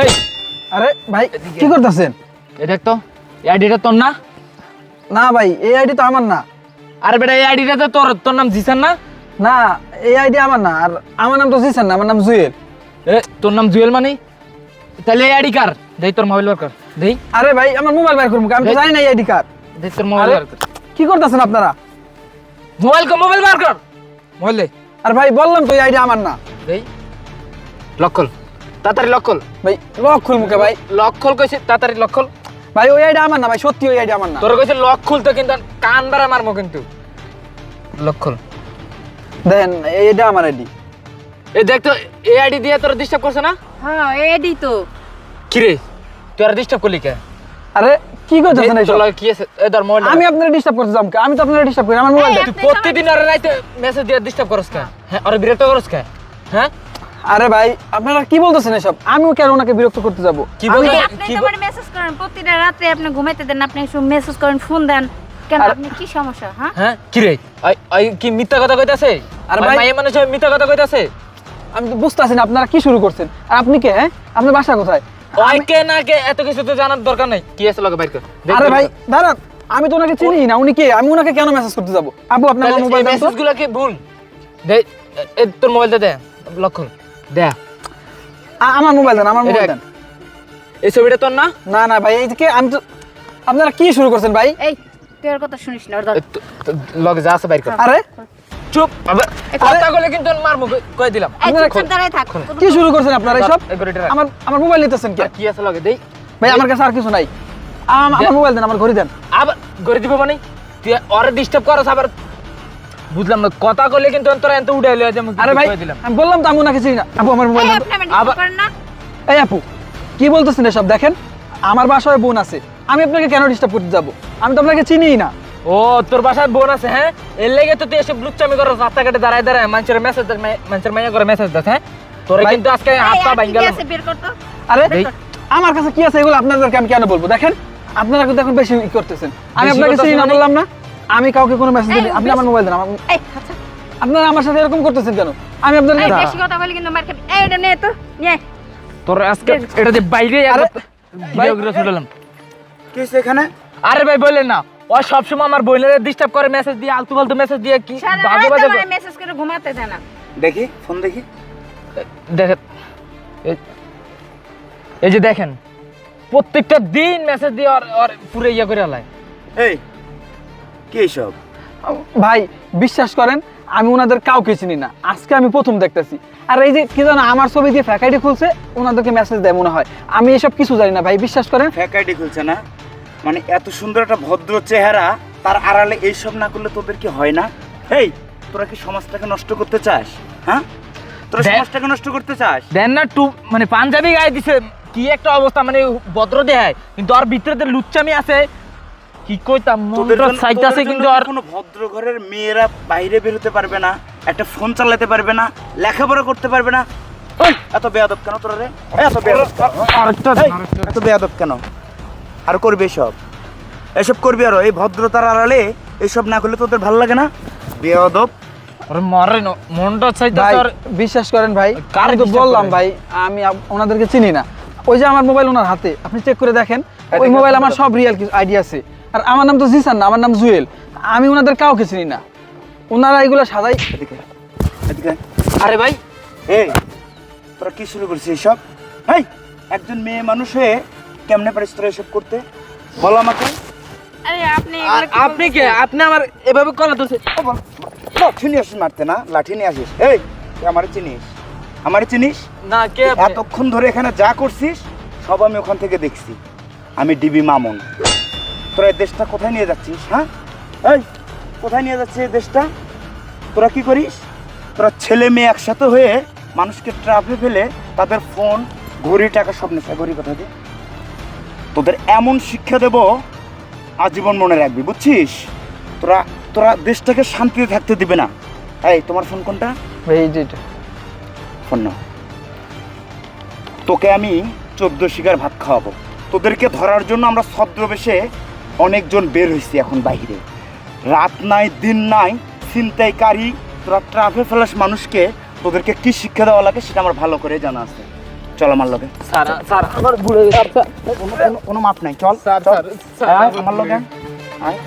এই। আরে ভাই কি করতেছেন? এ দেখ তো এই আইডিটা তোর না? না ভাই এই আইডি তো আমার না। আরে বেটা এই আইডিটা তো তোর তোর নাম জিসান না? না এই আইডি আমার না আর আমার নাম তো জিসান না আমার নাম জুয়েল। এ তোর নাম জুয়েল মানে? তাহলে এই আইডি কার? দেই তোর মোবাইল বার কর দেই। আরে ভাই আমার মোবাইল বের করব আমি তো জানি না এই আইডি কার। দেই তোর মোবাইল বার কর। কি করতেছেন আপনারা? মোবাইল কর মোবাইল বার কর। মোবাইল দে। আর ভাই বললাম তো এই আইডি আমার না। দেই। লক খোল তাড়াতাড়ি লক খোল। ভাই লক খুল মুখে ভাই। লক খোল কইছে তাড়াতাড়ি লক খোল। ভাই ওই আইডি আমার না ভাই সত্যি ওই আইডি আমার না। তোর কইছে লক খুলতে কিন্তু কান বাড়া মারমু কিন্তু। লক খোল। দেখেন এইটা আমার আইডি এই দেখ তো এই আইডি দিয়ে তোর ডিস্টার্ব করছে না? হ্যাঁ এডি তো। কি রে? তুই আর ডিস্টার্ব করলি কে? আরে কি করতেছেন এই তোর কি আছে? এই ধর মোবাইল আমি আপনারা ডিস্টার্ব করতে যাম কে? আমি তো আপনারা ডিস্টার্ব করি আমার মোবাইল এই, দেখ। তুই প্রতিদিন আর রাইতে মেসেজ দিয়ে ডিস্টার্ব করস কে? হ্যাঁ আর বিরক্ত করস কে? হ্যাঁ? আরে ভাই আপনারা কি বলতেছেন এসব? আমি কেন ওনাকে বিরক্ত করতে যাব? কি আমি বলতে- তো- আপনি কি তো আমার মেসেজ করেন প্রতিটা রাতে আপনি ঘুমাইতে দেন আপনি সব মেসেজ করেন ফোন দেন। কেন আপনি কি সমস্যা হ্যাঁ? হ্যাঁ কি রে? আই কি মিথ্যা কথা কইতাছে? আর ভাই- মানুষ মিথ্যা কথা কইতাছে? আমি তো বুঝতেছি না আপনারা কি শুরু করছেন? আর আপনি কে হ্যাঁ? আপনার বাসা কোথায়? ওই কে না কে এত কিছু তো জানার দরকার নাই। কি আছে লগে বাইর কর আরে ভাই দাঁড়ান আমি তো ওনাকে চিনি না উনি কে? আমি ওনাকে কেন মেসেজ করতে যাব? আপু আপনার মোবাইল মেসেজগুলো কি ভুল? দে তোর মোবাইলটা দে লক খোল দে আমার মোবাইল দেন আমার মোবাইল দেন। এই ছবিটা তোর না? না না ভাই এই যে কে আমি তো আপনারা কি শুরু করছেন ভাই? এই তুই ওর কথা শুনিস না লগে যা আছে বাইর কর। আরে? চুপ কথা কইলে কিন্তু মারমু কই দিলাম? আপনারা দাঁড়ায় থাক কি শুরু করছেন আপনারা রাখ। আমার আমার মোবাইল নিতেছেন কে? আর কি আছে লগে দেই। ভাই আমার কাছে আর কিছু নাই। আম- আমার মোবাইল দেন আমার ঘড়ি দেন। আবার করে দিব মানে? তুই ওরে ডিস্টার্ব করস আবার বুঝলাম না কথা কইলে কিন্তু তোরা এত উড়াই আরে ভাই আমি বললাম তো আমি ওনাকে চিনি না। আপু আমার মোবাইল এই, আপু কি বলতেছেন এসব? দেখেন আমার বাসায় বোন আছে। আমি আপনাকে কেন ডিস্টার্ব করতে যাব? আমি তো আপনাকে চিনিই না। ও তোর বাসায় বোন আছে হ্যাঁ? এর লেগে তো তুই এসে লুচ্চামি রাস্তাঘাটে দাঁড়ায় দাঁড়ায় মানুষের মেসেজ মানুষের মাইয়া করে মেসেজ দেস হ্যাঁ? তোরে কিন্তু আজকে হাত পা ভাঙ্গা আরে আমার কাছে কি আছে এগুলো আপনাদেরকে আমি কেন বলব? দেখেন আপনারা কিন্তু এখন বেশি করতেছেন। আমি আপনাকে চিনি না? বললাম না? আমি কাউকে কোনো মেসেজ দিই আপনি আমার মোবাইল দেন আমার এই আচ্ছা। আপনারা আমার সাথে এরকম করতেছেন কেন? আমি আপনাদের এই বেশি কথা বলি কিন্তু মার খাবি এই এটা নে তো আয়। তোর আজকে এটা যে বাইরে আরে, ভিডিও করে কি এখানে? আরে ভাই বলেন না। ও সবসময় আমার বোনের ডিস্টার্ব করে মেসেজ দিয়ে আলতু ফালতু মেসেজ দিয়ে কি বাজে বাজে আমার মেসেজ করে ঘুমাতে দেয় না। দেখি ফোন দেখি। দেখেন। এই- এই যে দেখেন প্রত্যেকটা দিন মেসেজ দিয়ে ওর ওর পুরো ইয়ে করে আলায় এই কি এইসব ভাই বিশ্বাস করেন আমি ওনাদের কাউকে চিনি না। আজকে আমি প্রথম দেখতেছি। আর এই যে কি জানো আমার ছবি দিয়ে ফ্যাকাইডি খুলছে ওনাদেরকে মেসেজ দেয় মনে হয়। আমি এসব কিছু জানি না ভাই বিশ্বাস করেন। ফ্যাকাইটি খুলছে না? মানে এত সুন্দর একটা ভদ্র চেহারা তার আড়ালে এইসব না করলে তোদের কি হয় না? এই তোরা কি সমাজটাকে নষ্ট করতে চাস? হ্যাঁ? তোরা সমাজটাকে নষ্ট করতে চাস? দেন না টু মানে পাঞ্জাবি গায়ে দিছে কি একটা অবস্থা মানে ভদ্র দেয় কিন্তু আর ভিতরে লুচ্চামি আছে কি কইতাম মনটা আছে তোদের কিন্তু আর কোনো ভদ্র ঘরের মেয়েরা বাইরে বেরোতে পারবে না? একটা ফোন চালাতে পারবে না লেখাপড়া করতে পারবে না। ওই, এত বেয়াদব কেন তোরা রে? এই, এত বেয়াদব এত বেয়াদব কেন? আর করবে এসব? এসব করবি আরও? এই ভদ্রতার আড়ালে এসব না করলে তোদের ভালো লাগে না? বেয়াদব। আরে মারে না মনটা চাইতে ভাই আর বিশ্বাস করেন ভাই কার তো বললাম ভাই আমি ওনাদেরকে চিনি না। ওই যে আমার মোবাইল ওনার হাতে আপনি চেক করে দেখেন ওই মোবাইল আমার সব রিয়েল আইডিয়া আছে। আর আমার নাম তো জিসান না আমার নাম জুয়েল। আমি ওনাদের কাউকে চিনি না। ওনারা এগুলো সাদাই এদিকে এদিকে। আরে ভাই। এই তোরা কি শুরু করছিস এসব এই একজন মেয়ে মানুষ হয়ে কেমনে পারিস তোরা এসব করতে? বলো আমাকে। আরে আপনি আর আপনি কে? আপনি আমার এভাবে কলা ও লাঠি নিয়ে আসিস মারতে না? লাঠি নিয়ে আসিস। এই তুই আমারে চিনিস? আমারে চিনিস? না কে? এতক্ষণ ধরে এখানে যা করছিস সব আমি ওখান থেকে দেখছি। আমি ডিবি মামুন। তোরা এই দেশটা কোথায় নিয়ে যাচ্ছিস হ্যাঁ? এই কোথায় নিয়ে যাচ্ছে এই দেশটা? তোরা কি করিস? তোরা ছেলে মেয়ে একসাথে হয়ে মানুষকে ট্রাফে ফেলে তাদের ফোন ঘড়ি টাকা সব নেশা ঘড়ি কোথায় দিয়ে। তোদের এমন শিক্ষা দেব আজীবন মনে রাখবি বুঝছিস? তোরা তোরা দেশটাকে শান্তিতে থাকতে দিবে না। এই তোমার ফোন কোনটা? এই ফোন নাও। তোকে আমি চোদ্দ শিকার ভাত খাওয়াবো। তোদেরকে ধরার জন্য আমরা ছদ্রবেশে অনেকজন বের হয়েছে এখন বাহিরে। রাত নাই দিন নাই ছিনতাইকারী তোরা ট্রাফে ফেলাস মানুষকে তোদেরকে কি শিক্ষা দেওয়া লাগে সেটা আমার ভালো করে জানা আছে। চল আমার লগে। স্যার স্যার আমার ভুলে গেছে। কোনো- মাপ নাই চল স্যার আমার লগে। আয়।